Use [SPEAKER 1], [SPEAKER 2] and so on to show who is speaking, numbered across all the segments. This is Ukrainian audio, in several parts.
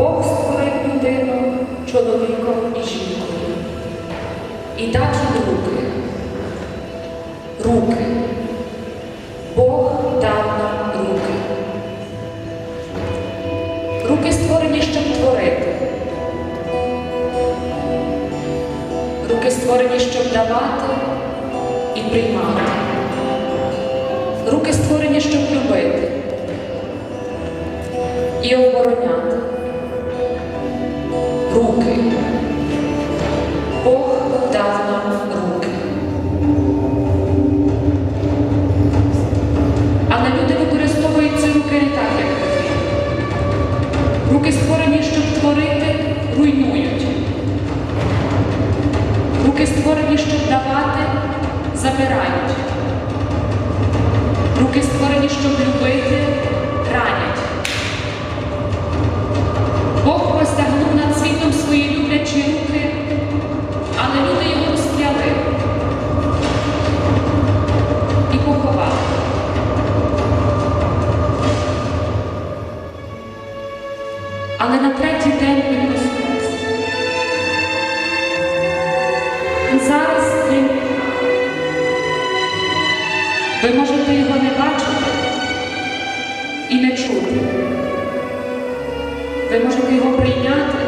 [SPEAKER 1] Бог створив людину чоловіком і жінкою. І дав їм руки. Руки. Бог дав нам руки. Руки створені, щоб творити. Руки створені, щоб давати і приймати. Руки створені, щоб любити і обороняти. Руки. Бог дав нам руки. Але люди використовують ці руки не так, як потрібно. Руки створені, щоб творити, руйнують. Руки створені, щоб давати, забирають. Руки створені, щоб Але на третій день він. І зараз він. Ви можете його не бачити і не чути. Ви можете його прийняти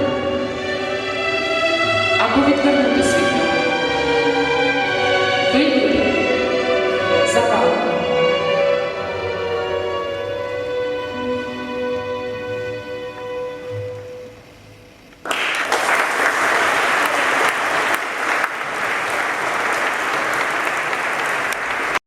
[SPEAKER 1] або відвернути.